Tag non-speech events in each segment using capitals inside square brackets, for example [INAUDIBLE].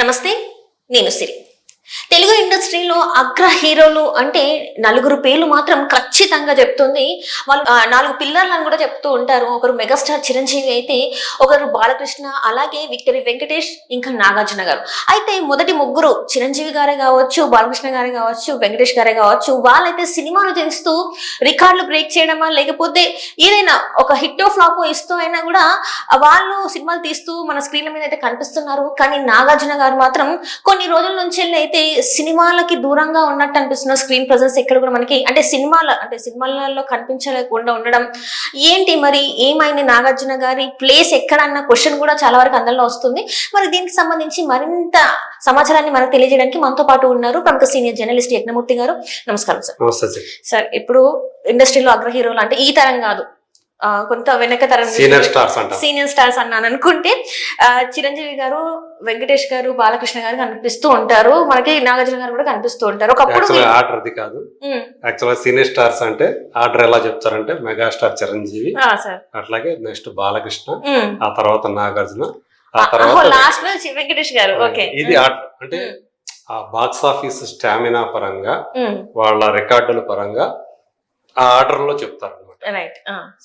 నమస్తే నేను సిరి. తెలుగు ఇండస్ట్రీలో అగ్ర హీరోలు అంటే నలుగురు పేర్లు మాత్రం ఖచ్చితంగా చెప్తుంది. వాళ్ళు నాలుగు నాలుగు పిల్లర్లను కూడా చెప్తూ ఉంటారు. ఒకరు మెగాస్టార్ చిరంజీవి అయితే ఒకరు బాలకృష్ణ అలాగే విక్టరీ వెంకటేష్ ఇంకా నాగార్జున గారు. అయితే మొదటి ముగ్గురు చిరంజీవి గారే కావచ్చు బాలకృష్ణ గారే కావచ్చు వెంకటేష్ గారే కావచ్చు వాళ్ళైతే సినిమాలు చేస్తూ రికార్డులు బ్రేక్ చేయడమా లేకపోతే ఏదైనా ఒక హిట్ ఫ్లాప్ ఇస్తూ అయినా కూడా వాళ్ళు సినిమాలు తీస్తూ మన స్క్రీన్ల మీద అయితే కనిపిస్తున్నారు. కానీ నాగార్జున గారు మాత్రం కొన్ని రోజుల నుంచి అయితే సినిమాలకి దూరంగా ఉన్నట్టు అనిపిస్తున్న స్క్రీన్ ప్రజెన్స్ ఎక్కడ కూడా మనకి అంటే సినిమాల అంటే సినిమాలలో కనిపించలేకుండా ఉండడం ఏంటి మరి ఏమైంది నాగార్జున గారి ప్లేస్ ఎక్కడ అన్న క్వశ్చన్ కూడా చాలా వరకు అందరిలో వస్తుంది. మరి దీనికి సంబంధించి మరింత సమాచారాన్ని మనకు తెలియజేయడానికి మనతో పాటు ఉన్నారు ప్రముఖ సీనియర్ జర్నలిస్ట్ యజ్ఞమూర్తి గారు. నమస్కారం సార్. సార్ ఇప్పుడు ఇండస్ట్రీలో అగ్ర హీరోలు అంటే ఈ తరం కాదు కొంత వెనక తరం సీనియర్ స్టార్స్ అంట సీనియర్ స్టార్స్ అన్నాను అనుకుంటే చిరంజీవి గారు వెంకటేష్ గారు బాలకృష్ణ గారు కనిపిస్తూ ఉంటారు. మనకి నాగార్జున గారు కూడా కనిపిస్తూ ఉంటారు. ఒకప్పుడు ఆర్డర్ అది కాదు. యాక్చువల్ సీనియర్ స్టార్స్ అంటే ఆర్డర్ ఎలా చెప్తారంటే మెగాస్టార్ చిరంజీవి అట్లాగే నెక్స్ట్ బాలకృష్ణ. ఆ తర్వాత నాగార్జున ఆ తర్వాత లాస్ట్ వెంకటేష్. గారు. ఓకే. ఇది ఆర్డర్. అంటే ఆ బాక్స్ ఆఫీస్ స్టామినా పరంగా వాళ్ళ రికార్డుల పరంగా ఆ ఆర్డర్లో చెప్తారు అనమాట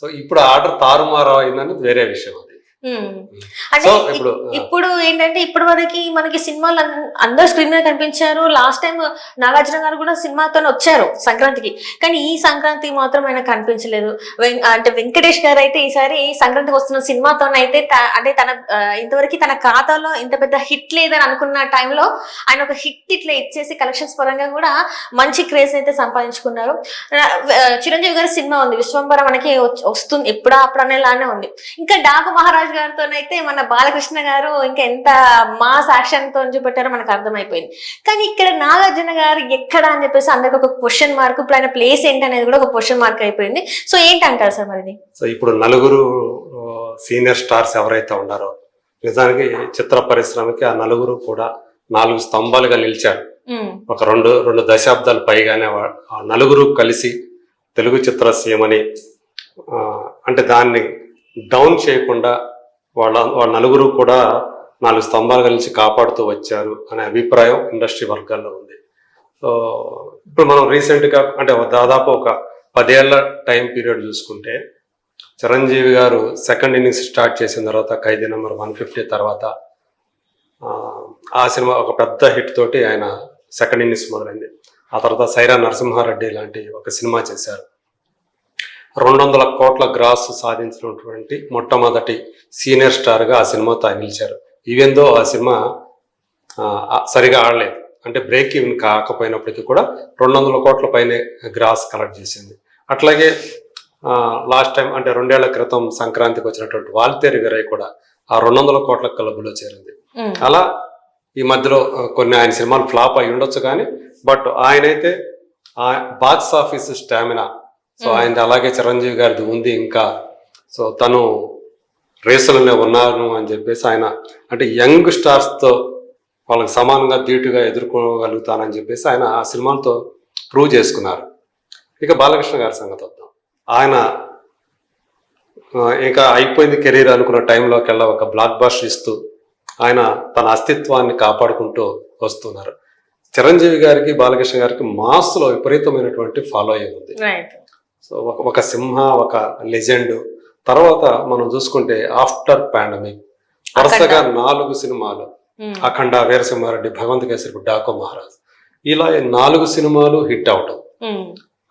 సో ఇప్పుడు ఆర్డర్ తారుమారు అయిందనేది వేరే విషయం అది. అంటే సో ఇప్- ఇప్పుడు ఇప్పుడు ఏంటంటే ఇప్పటి వరకు మనకి సినిమాలు అందరూ స్క్రీన్ మీద కనిపించారు. లాస్ట్ టైం నాగార్జున గారు కూడా సినిమాతో వచ్చారు సంక్రాంతికి. కానీ ఈ సంక్రాంతి మాత్రం ఆయన కనిపించలేదు. అంటే వెంకటేష్ గారు అయితే ఈసారి సంక్రాంతికి వస్తున్న సినిమాతోనైతే త- అంటే తన ఇంతవరకు తన ఖాతాలో ఇంత పెద్ద హిట్ లేదని అనుకున్న టైంలో ఆయన ఒక హిట్ ఇట్లా ఇచ్చేసి కలెక్షన్స్ పరంగా కూడా మంచి క్రేజ్ అయితే సంపాదించుకున్నారు. చిరంజీవి గారి సినిమా ఉంది. విశ్వంబర మనకి వస్తుంది. ఎప్పుడా అప్పుడు అనేలానే ఉంది. ఇంకా డాకు మహారాజ్ గారితో అయితే మన బాలకృష్ణ గారు ఇంకా ఎంత మాస్ యాక్షన్తో చూపెట్టారో మనకు అర్థమైపోయింది. కానీ ఇక్కడ నాగార్జున గారు ఎక్కడ అని చెప్పేసి అందరికి ఒక క్వశ్చన్ మార్క్ ఇప్పుడు ఆయన ప్లేస్ ఏంటి అనేది కూడా ఒక క్వశ్చన్ మార్క్ అయిపోయింది. సో ఏంటంటారు సార్ మరి సో ఇప్పుడు నలుగురు సీనియర్ స్టార్స్ ఎవరైతే ఉన్నారో నిజానికి చిత్ర పరిశ్రమకి ఆ నలుగురు కూడా నాలుగు స్తంభాలుగా నిలిచారు. ఒక రెండు రెండు దశాబ్దాలు పైగానే నలుగురు కలిసి తెలుగు చిత్రసీమని అంటే దాన్ని డౌన్ చేయకుండా వాళ్ళ వాళ్ళ నలుగురు కూడా నాలుగు స్తంభాలు కలిసి కాపాడుతూ వచ్చారు అనే అభిప్రాయం ఇండస్ట్రీ వర్గాల్లో ఉంది. సో ఇప్పుడు మనం రీసెంట్గా అంటే దాదాపు ఒక పదేళ్ళ టైం పీరియడ్ చూసుకుంటే చిరంజీవి గారు సెకండ్ ఇన్నింగ్స్ స్టార్ట్ చేసిన తర్వాత ఖైదీ నెంబర్ వన్ ఫిఫ్టీ తర్వాత ఆ, ఆ సినిమా ఒక పెద్ద హిట్ తోటి ఆయన సెకండ్ ఇన్నింగ్స్ మొదలైంది. ఆ తర్వాత సైరా నరసింహారెడ్డి లాంటి ఒక సినిమా చేశారు. రెండు వందల కోట్ల గ్రాస్ సాధించినటువంటి మొట్టమొదటి సీనియర్ స్టార్గా ఆ సినిమాతో ఆయన నిలిచారు. ఈవెందో ఆ సినిమా సరిగా ఆడలేదు. అంటే బ్రేక్ ఈవెన్ కాకపోయినప్పటికీ కూడా రెండు వందల కోట్ల పైనే గ్రాస్ కలెక్ట్ చేసింది. అట్లాగే లాస్ట్ టైం అంటే రెండేళ్ళ క్రితం సంక్రాంతికి వచ్చినటువంటి వాల్తేరి వీరయ్య కూడా ఆ రెండు వందల కోట్ల క్లబ్లో చేరింది. అలా ఈ మధ్యలో కొన్ని ఆయన సినిమాలు ఫ్లాప్ అయి ఉండొచ్చు కానీ బట్ ఆయనైతే ఆ బాక్స్ ఆఫీస్ స్టామినా సో ఆయన అలాగే చిరంజీవి గారిది ఉంది ఇంకా. సో తను రేసులోనే ఉన్నాను అని చెప్పేసి ఆయన అంటే యంగ్ స్టార్స్తో వాళ్ళకి సమానంగా ధీటుగా ఎదుర్కోగలుగుతానని చెప్పేసి ఆయన ఆ సినిమాలతో ప్రూవ్ చేసుకున్నారు. ఇక బాలకృష్ణ గారి సంగతి వద్దాం. ఆయన ఇంకా అయిపోయింది కెరీర్ అనుకున్న టైంలోకి వెళ్ళ ఒక బ్లాక్ బస్టర్ ఇస్తూ ఆయన తన అస్తిత్వాన్ని కాపాడుకుంటూ వస్తున్నారు. చిరంజీవి గారికి బాలకృష్ణ గారికి మాస్లో విపరీతమైనటువంటి ఫాలో ఉంది. సో ఒక ఒక సింహ ఒక లెజెండ్. తర్వాత మనం చూసుకుంటే ఆఫ్టర్ పాండమిక్ వరుసగా నాలుగు సినిమాలు. అఖండ వీరసింహారెడ్డి భగవంత్ కేసరి డాకో మహారాజ్. ఇలా నాలుగు సినిమాలు హిట్ అవటం.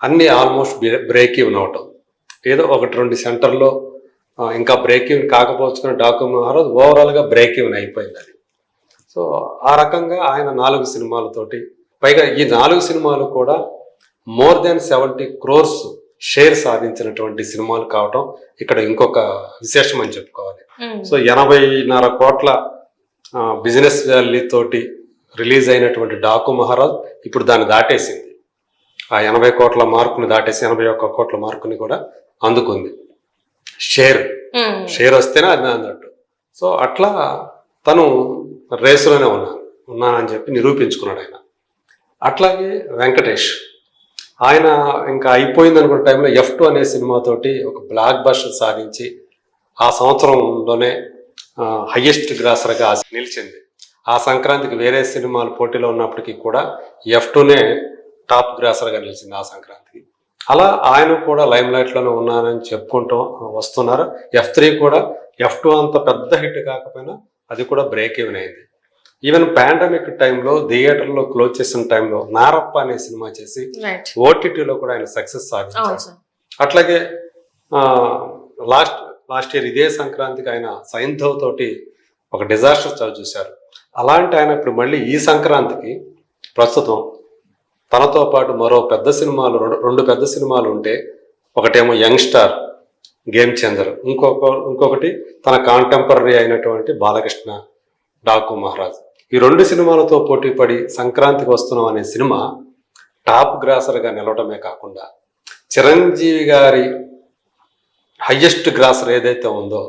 అన్ని ఆల్మోస్ట్ బ్రేక్ ఈవెన్ అవటం. ఏదో ఒకటి రెండు సెంటర్లో ఇంకా బ్రేక్ ఈవెన్ కాకపోవచ్చు డాకు మహారాజ్ ఓవరాల్గా బ్రేక్ ఈవెన్ అయిపోయింది అది. సో ఆ రకంగా ఆయన నాలుగు సినిమాలతోటి పైగా ఈ నాలుగు సినిమాలు కూడా more than seventy crores share సాధించినటువంటి సినిమాలు కావటం ఇక్కడ ఇంకొక విశేషం అని చెప్పుకోవాలి సో ఎనభైన్నర కోట్ల బిజినెస్ వాల్యూ తోటి రిలీజ్ అయినటువంటి డాకు మహారాజ్ ఇప్పుడు దాన్ని దాటేసింది. ఆ ఎనభై కోట్ల మార్కుని దాటేసి ఎనభై ఒక్క కోట్ల మార్కుని కూడా అందుకుంది. షేర్. షేర్ వస్తేనే అది అన్నట్టు. సో అట్లా తను రేసులోనే ఉన్నాను ఉన్నానని చెప్పి నిరూపించుకున్నాడు ఆయన. అట్లాగే వెంకటేష్. ఆయన ఇంకా అయిపోయింది అనుకున్న టైంలో ఎఫ్ టూ అనే సినిమాతోటి ఒక బ్లాక్ బస్టర్ సాధించి ఆ సంవత్సరంలోనే హయ్యెస్ట్ గ్రాసర్గా నిలిచింది. ఆ సంక్రాంతికి వేరే సినిమాలు పోటీలో ఉన్నప్పటికీ కూడా ఎఫ్ టూనే టాప్ గ్రాసర్గా నిలిచింది ఆ సంక్రాంతికి. అలా ఆయన కూడా లైమ్ లైట్లోనే ఉన్నానని చెప్పుకుంటూ వస్తున్నారు. ఎఫ్ త్రీ కూడా ఎఫ్ టూ అంత పెద్ద హిట్ కాకపోయినా అది కూడా బ్రేక్ ఈవెన్ అయింది. ఈవెన్ పాండమిక్ టైంలో థియేటర్లో క్లోజ్ చేసిన టైంలో నారప్ప అనే సినిమా చేసి ఓటీటీలో కూడా ఆయన సక్సెస్ సాధించారు అట్లాగే లాస్ట్ లాస్ట్ ఇయర్ ఇదే సంక్రాంతికి ఆయన సైంధవ్ తోటి ఒక డిజాస్టర్ చవి చూశారు. అలాంటి ఆయన ఇప్పుడు మళ్ళీ ఈ సంక్రాంతికి ప్రస్తుతం తనతో పాటు మరో పెద్ద సినిమాలు రెండు రెండు పెద్ద సినిమాలు ఉంటే ఒకటేమో యంగ్ స్టార్ గేమ్ చేంజర్ ఇంకొక ఇంకొకటి తన కాంటెంపరీ అయినటువంటి బాలకృష్ణ డాకు మహారాజ్. ఈ రెండు సినిమాలతో పోటీ పడి సంక్రాంతికి వస్తున్నాం అనే సినిమా టాప్ గ్రాసర్గా నిలవడమే కాకుండా చిరంజీవి గారి హయ్యెస్ట్ గ్రాసర్ ఏదైతే ఉందో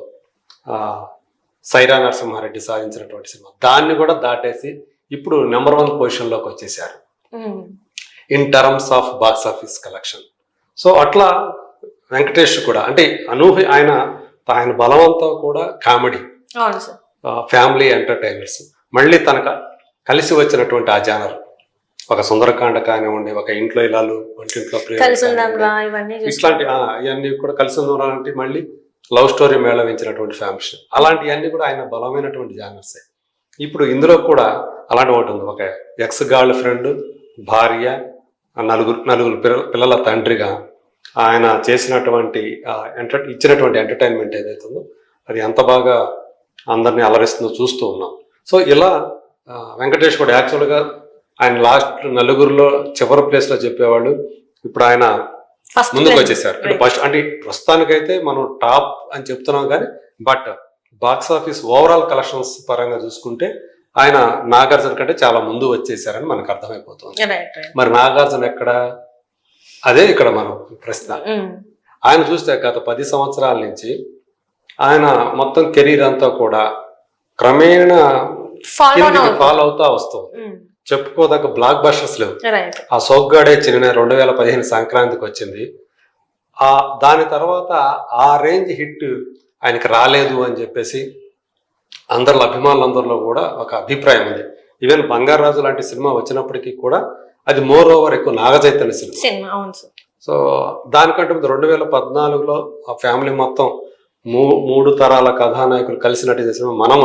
ఆ, సైరా నరసింహారెడ్డి సాధించినటువంటి సినిమా. దాన్ని కూడా దాటేసి ఇప్పుడు నెంబర్ వన్ పొజిషన్లోకి వచ్చేసారు in terms of box office collection. So అట్లా వెంకటేష్ కూడా అంటే అనూహి ఆయన ఆయన బలవంతా కూడా కామెడీ. Family entertainers. మళ్ళీ తనకు కలిసి వచ్చినటువంటి ఆ జానర్. ఒక సుందరకాండ కానివ్వండి ఒక ఇంట్లో ఇలాలు వంటింట్లో చూస్తాం. ఇట్లాంటి ఇవన్నీ కూడా కలిసి ఉందాం అంటే మళ్ళీ లవ్ స్టోరీ మేళవించినటువంటి ఫ్యామిలీ. అలాంటివన్నీ కూడా ఆయన బలమైనటువంటి జానర్సే. ఇప్పుడు ఇందులో కూడా అలాంటి ఒకటి ఉంది. ఒక ఎక్స్ గర్ల్ ఫ్రెండ్ భార్య నలుగురు నలుగురు పిల్ల- పిల్లల తండ్రిగా ఆయన చేసినటువంటి ఎంటర్ ఇచ్చినటువంటి ఎంటర్టైన్మెంట్ ఏదైతే ఉందో అది ఎంత బాగా అందరినీ అలరిస్తుందో చూస్తూ ఉన్నాం. సో ఇలా వెంకటేష్ కూడా యాక్చువల్గా ఆయన లాస్ట్ నలుగురిలో చివరి ప్లేస్లో చెప్పేవాళ్ళు ఇప్పుడు ఆయన ముందుకు వచ్చేసారు. అంటే ఫస్ట్ అంటే ప్రస్తుతానికైతే మనం టాప్ అని చెప్తున్నాం కానీ but box office overall collections పరంగా చూసుకుంటే ఆయన నాగార్జున కంటే చాలా ముందు వచ్చేసారని మనకు అర్థమైపోతుంది. మరి నాగార్జున ఎక్కడ? అదే ఇక్కడ మనం ప్రశ్న. ఆయన చూస్తే గత పది సంవత్సరాల నుంచి ఆయన మొత్తం కెరీర్ అంతా కూడా క్రమేణా ఫాలో అవుతా వస్తుంది. చెప్పుకోదగ్గ బ్లాక్ బస్టర్స్ లేవు. ఆ సోగ్గాడే చిన్న రెండు వేల పదిహేను సంక్రాంతికి వచ్చింది. ఆ దాని తర్వాత ఆ రేంజ్ హిట్ ఆయనకి రాలేదు అని చెప్పేసి అందరిలో అభిమానులందరిలో కూడా ఒక అభిప్రాయం ఉంది. ఈవెన్ బంగారాజు లాంటి సినిమా వచ్చినప్పటికీ కూడా అది మోర్ ఓవర్ ఎక్కువ నాగచైతన్య సినిమా. సో దానికంటే ముందు రెండు వేల పద్నాలుగులో ఆ ఫ్యామిలీ మొత్తం మూడు తరాల కథానాయకులు కలిసి నటించిన సినిమా మనం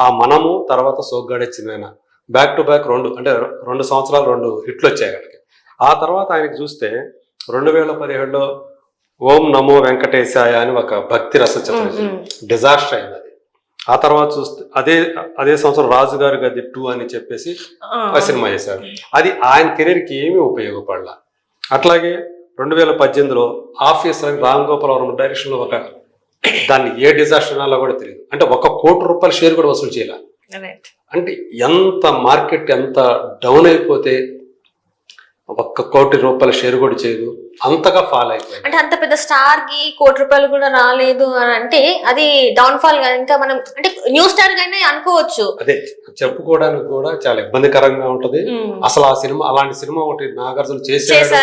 ఆ మనము తర్వాత సోగ్గాడే చిన్న బ్యాక్ టు బ్యాక్ రెండు అంటే రెండు సంవత్సరాలు రెండు హిట్లు వచ్చాయి అక్కడికి. ఆ తర్వాత ఆయనకి చూస్తే రెండు వేల పదిహేడులో ఓం నమో వెంకటేశాయ అని ఒక భక్తి రస చిత్రం డిజాస్టర్ అయింది అది. ఆ తర్వాత చూస్తే అదే అదే సంవత్సరం రాజుగారి గది టూ అని చెప్పేసి ఆ. సినిమా చేశారు. అది ఆయన కెరీర్కి ఏమీ ఉపయోగపడలా. అట్లాగే రెండు వేల పద్దెనిమిదిలో ఆఫీస్ అని రామ్ గోపాల్ వర్మ డైరెక్షన్లో ఒక దాన్ని ఏ డిజాస్టర్ అనాలో కూడా తెలియదు అంటే ఒక కోటి రూపాయల షేర్ కూడా వసూలు చేయాలి. అంటే ఎంత మార్కెట్ ఎంత డౌన్ అయిపోతే ఒక్క కోటి రూపాయల షేర్ కూడా చేయదు. అంతగా ఫాల్ అయిపోయింది అంటే అంత పెద్ద స్టార్కి కోటి రూపాయలు కూడా రాలేదు అని అంటే అది డౌన్ ఫాల్ ఇంకా మనం అంటే న్యూ స్టార్ గానే అనుకోవచ్చు. అదే చెప్పుకోవడానికి కూడా చాలా ఇబ్బందికరంగా ఉంటది. అసలు ఆ సినిమా అలాంటి సినిమా ఒకటి నాగార్జున చేశాడు.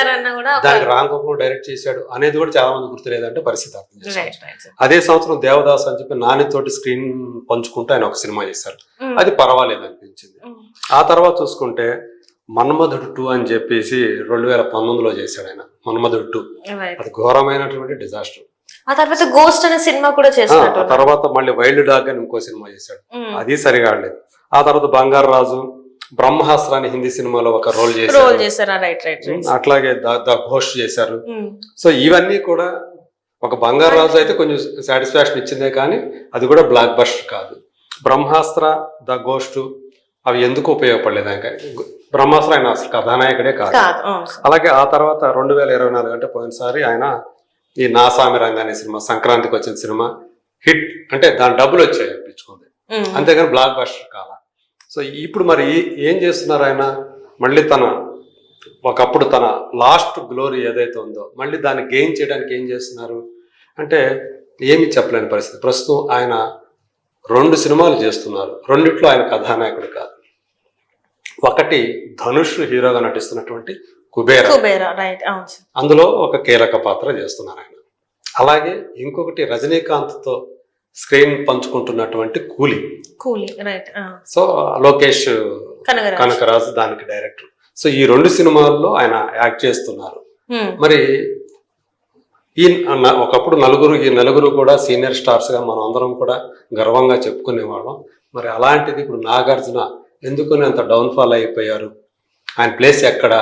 దానికి రామ్ గోపాల్ డైరెక్ట్ చేశాడు అనేది కూడా చాలా మంది గుర్తులేదంటే పరిస్థితి అర్థం అదే సంవత్సరం దేవదాస్ అని చెప్పి నానితోటి స్క్రీన్ పంచుకుంటూ ఆయన ఒక సినిమా చేశారు. అది పర్వాలేదు అనిపించింది. ఆ తర్వాత చూసుకుంటే మన్మధుడు టూ అని చెప్పేసి రెండు వేల పంతొమ్మిదిలో చేశాడు ఆయన. మన్మధుడు టూ. అది ఘోరమైనటువంటి డిజాస్టర్ ఆ తర్వాత గోస్ట్ అనే సినిమా కూడా ఆ చేసినట్టు తర్వాత మళ్ళీ వైల్డ్ డాగ్ అని ఇంకో సినిమా చేశాడు. ఉమ్. అది సరిగా ఆడలేదు. ఆ తర్వాత బంగారు రాజు బ్రహ్మాస్త్ర అని హిందీ సినిమాలో ఒక రోల్ చేశారు. రైట్ అట్లాగే ద ఘోష్ చేశారు. సో ఇవన్నీ కూడా ఒక బంగారు రాజు అయితే కొంచెం సాటిస్ఫాక్షన్ ఇచ్చిందే కానీ అది కూడా బ్లాక్ బస్టర్ కాదు. బ్రహ్మాస్త్ర ద గోస్ట్ అవి ఎందుకు ఉపయోగపడలేదు ఆయన బ్రహ్మాస్త్ర ఆయన అసలు కథానాయకుడే కాదు. అలాగే ఆ తర్వాత రెండు వేల ఇరవై నాలుగు అంటే పోయినసారి ఆయన ఈ నాసామి రంగ అనే సినిమా సంక్రాంతికి వచ్చిన సినిమా హిట్ అంటే దాని డబ్బులు వచ్చాయి అనిపించుకుంది. అంతేగాని బ్లాక్ బస్టర్ కాల. సో ఇప్పుడు మరి ఏం చేస్తున్నారు ఆయన? మళ్ళీ తన ఒకప్పుడు తన లాస్ట్ గ్లోరీ ఏదైతే ఉందో మళ్ళీ దాన్ని గెయిన్ చేయడానికి ఏం చేస్తున్నారు? అంటే ఏమీ చెప్పలేని పరిస్థితి. ప్రస్తుతం ఆయన రెండు సినిమాలు చేస్తున్నారు. రెండిట్లో ఆయన కథానాయకుడు కాదు. ఒకటి ధనుష్ హీరోగా నటిస్తున్నటువంటి కుబేర. అందులో ఒక కీలక పాత్ర చేస్తున్నారు ఆయన. అలాగే ఇంకొకటి రజనీకాంత్తో స్క్రీన్ పంచుకుంటున్నటువంటి కూలి. కూలీ రైట్ సో లోకేష్ కనకరాజు. దానికి డైరెక్టర్. సో ఈ రెండు సినిమాల్లో ఆయన యాక్ట్ చేస్తున్నారు. మరి ఈ ఒకప్పుడు నలుగురు ఈ నలుగురు కూడా సీనియర్ స్టార్స్గా మనం అందరం కూడా గర్వంగా చెప్పుకునేవాళ్ళం. మరి అలాంటిది ఇప్పుడు నాగార్జున ఎందుకని అంత డౌన్ఫాల్ అయిపోయారు? ఆయన ప్లేస్ ఎక్కడ?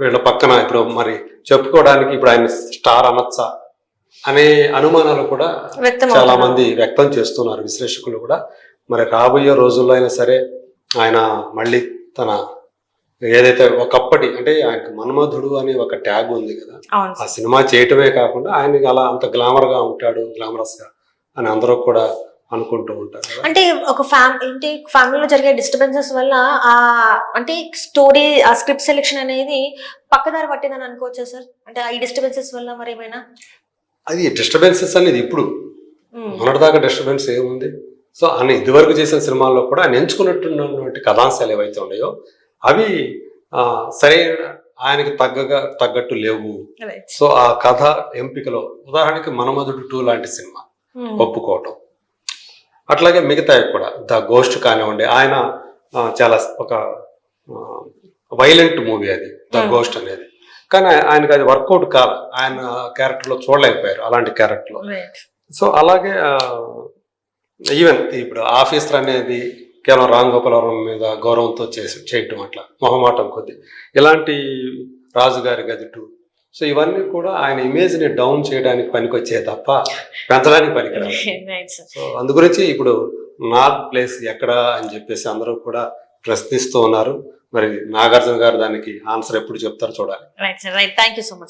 వీళ్ళ పక్కన ఇప్పుడు మరి చెప్పుకోవడానికి ఇప్పుడు ఆయన స్టార్ అనొచ్చా? అనే అనుమానాలు కూడా చాలా. మంది వ్యక్తం చేస్తున్నారు విశ్లేషకులు కూడా. మరి రాబోయే రోజుల్లో అయినా సరే ఆయన మళ్ళీ తన ఏదైతే ఒకప్పటి అంటే ఆయనకు మన్మధుడు అని ఒక ట్యాగ్ ఉంది కదా ఆ సినిమా చేయటమే కాకుండా ఆయన అలా అంత గ్లామర్గా ఉంటాడు గ్లామరస్గా అని అందరూ కూడా అనుకుంటూ ఉంటారు. అంటే ఒక ఫ్యామ్ ఏంటి ఫ్యామిలీలో జరిగే డిస్టర్బెన్సెస్ వల్ల ఆ అంటే స్టోరీ ఆ స్క్రిప్ట్ సెలెక్షన్ అనేది పక్కదారి పట్టిందని అనుకోవచ్చా సార్ అంటే ఈ డిస్టర్బెన్సెస్ వల్ల మరి ఏమైనా అది డిస్టర్బెన్సెస్ అనేది ఇప్పుడు. మొన్నటిదాకా డిస్టర్బెన్స్ ఏముంది సో ఆయన ఇదివరకు చేసిన సినిమాల్లో కూడా ఆయన ఎంచుకున్నట్టున్నటువంటి కథాంశాలు ఏవైతే ఉన్నాయో అవి సరైన ఆయనకి తగ్గగా తగ్గట్టు లేవు. సో ఆ కథ ఎంపికలో ఉదాహరణకి మనమధుడు టూ లాంటి సినిమా. ఒప్పుకోవటం అట్లాగే మిగతావి కూడా ద గోస్ట్ కానివ్వండి ఆయన చాలా ఒక వైలెంట్ మూవీ అది ద Hmm. గోస్ట్ అనేది కానీ ఆయ- ఆయనకి అది వర్కౌట్ కాల ఆయన క్యారెక్టర్లో చూడలేకపోయారు అలాంటి క్యారెక్టర్లో Right. సో అలాగే ఈవెన్ ఇప్పుడు ఆఫీసర్ అనేది కేవలం రామ్ గోపాలవరం మీద గౌరవంతో చేసి చేయటం అట్లా మొహమాటం కొద్ది ఇలాంటి రాజుగారి గదిటు సో ఇవన్నీ కూడా ఆయన ఇమేజ్ని డౌన్ చేయడానికి పనికొచ్చే తప్ప పెంచడానికి పనికిరాదు. [LAUGHS] సో అందు గురించి ఇప్పుడు నా ప్లేస్ ఎక్కడ అని చెప్పేసి అందరూ కూడా ప్రశ్నిస్తూ ఉన్నారు. మరి నాగార్జున గారు దానికి ఆన్సర్ ఎప్పుడు చెప్తారో చూడాలి.